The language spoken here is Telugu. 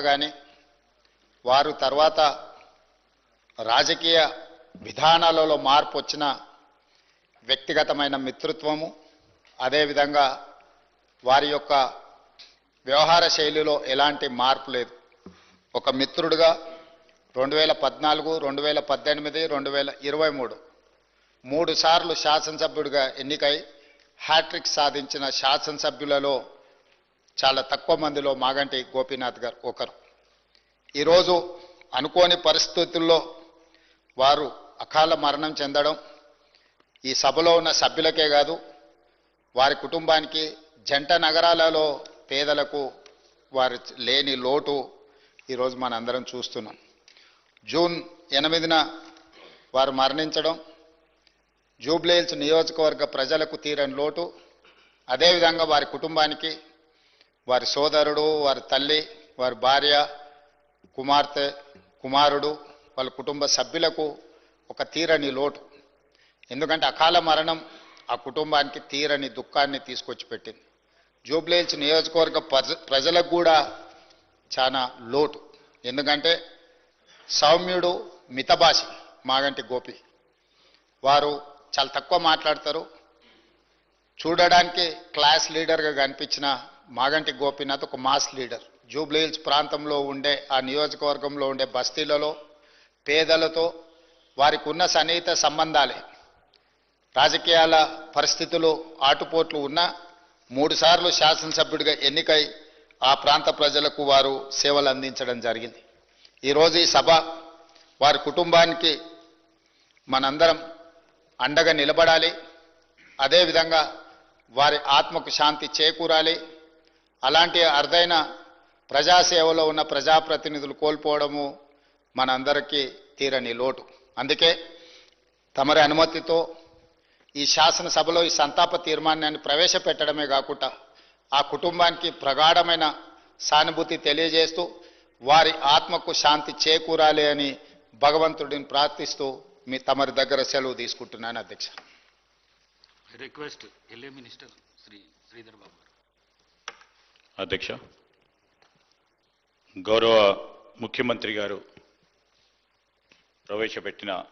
కానీ వారు తర్వాత రాజకీయ విధానాలలో మార్పు వచ్చిన వ్యక్తిగతమైన మిత్రత్వము అదేవిధంగా వారి యొక్క వ్యవహార శైలిలో ఎలాంటి మార్పు లేదు. ఒక మిత్రుడుగా రెండు వేల పద్నాలుగు రెండు వేల పద్దెనిమిది రెండు వేల ఇరవై మూడు మూడు సార్లు శాసనసభ్యుడిగా ఎన్నికై హ్యాట్రిక్ సాధించిన శాసనసభ్యులలో చాలా తక్కువ మందిలో మాగంటి గోపీనాథ్ గారు ఒకరు. ఈరోజు అనుకోని పరిస్థితుల్లో వారు అకాల మరణం చెందడం ఈ సభలో ఉన్న సభ్యులకే కాదు వారి కుటుంబానికి జంట నగరాలలో పేదలకు వారి లేని లోటు ఈరోజు మనందరం చూస్తున్నాం. జూన్ ఎనిమిదిన వారు మరణించడం జూబ్లీహిల్స్ నియోజకవర్గ ప్రజలకు తీరని లోటు అదేవిధంగా వారి కుటుంబానికి వారి సోదరుడు వారి తల్లి వారి భార్య కుమార్తె కుమారుడు వాళ్ళ కుటుంబ సభ్యులకు ఒక తీరని లోటు. ఎందుకంటే అకాల మరణం ఆ కుటుంబానికి తీరని దుఃఖాన్ని తీసుకొచ్చి పెట్టింది. జూబ్లీహిల్స్ నియోజకవర్గ ప్రజ- ప్రజలకు కూడా చాలా లోటు. ఎందుకంటే సౌమ్యుడు మితభాషి మాగంటి గోపి. వారు చాలా తక్కువ మాట్లాడతారు. చూడడానికి క్లాస్ లీడర్గా కనిపించిన మాగంటి గోపీనాథ్ ఒక మాస్ లీడర్. జూబ్లీహిల్స్ ప్రాంతంలో ఉండే ఆ నియోజకవర్గంలో ఉండే బస్తీలలో పేదలతో వారికి ఉన్న సన్నిహిత సంబంధాలే. రాజకీయాల పరిస్థితులు ఆటుపోట్లు ఉన్నా మూడుసార్లు శాసనసభ్యుడిగా ఎన్నికై ఆ ప్రాంత ప్రజలకు వారు సేవలు అందించడం జరిగింది. ఈరోజు ఈ సభ వారి కుటుంబానికి మనందరం అండగా నిలబడాలి. అదేవిధంగా వారి ఆత్మకు శాంతి చేకూరాలి. అలాంటి అరుదైన ప్రజాసేవలో ఉన్న ప్రజాప్రతినిధులు కోల్పోవడము మనందరికీ తీరని లోటు. అందుకే తమరి అనుమతితో ఈ శాసనసభలో ఈ సంతాప తీర్మానాన్ని ప్రవేశపెట్టడమే కాకుండా ఆ కుటుంబానికి ప్రగాఢమైన సానుభూతి తెలియజేస్తూ వారి ఆత్మకు శాంతి చేకూరాలి అని భగవంతుడిని ప్రార్థిస్తూ మీ తమరి దగ్గర సెలవు తీసుకుంటున్నాను అధ్యక్ష. Request LA minister Shri Sridhar Babu. అధ్యక్ష. గౌరవ ముఖ్యమంత్రి గారు ప్రవేశపెట్టిన